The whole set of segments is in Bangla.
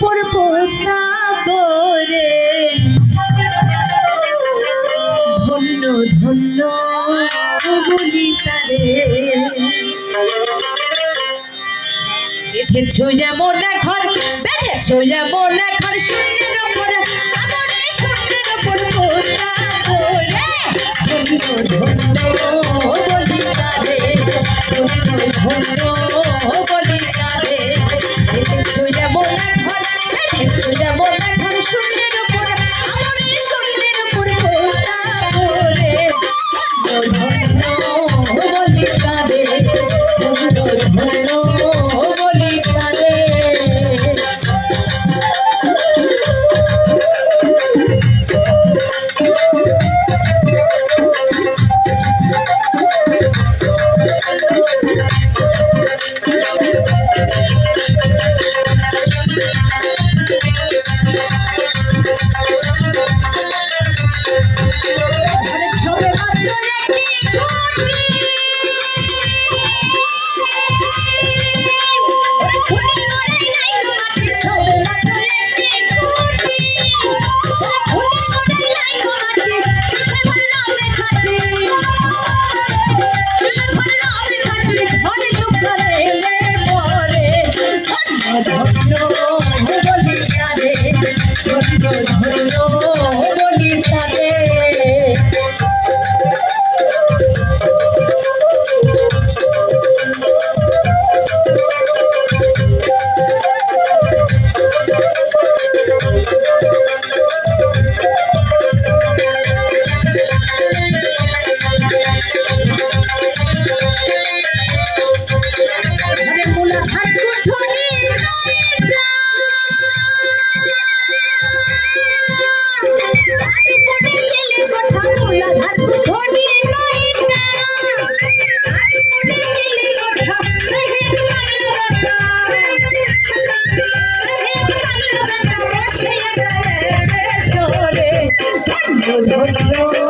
উপর প্রশ্না করে। ধন্য ধন্য বলি তারে। বেঁধেছো যেমন ঘর বেঁধেছো যেমন ঘর শূন্যের ওপর আমাদের শূন্যের ওপর ধন্য ধন্য Thank you.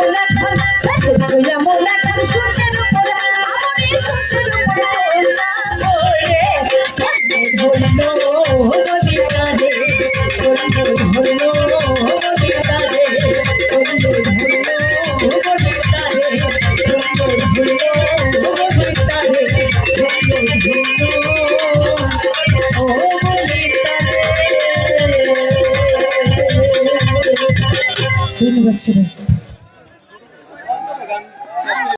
তিন বছরের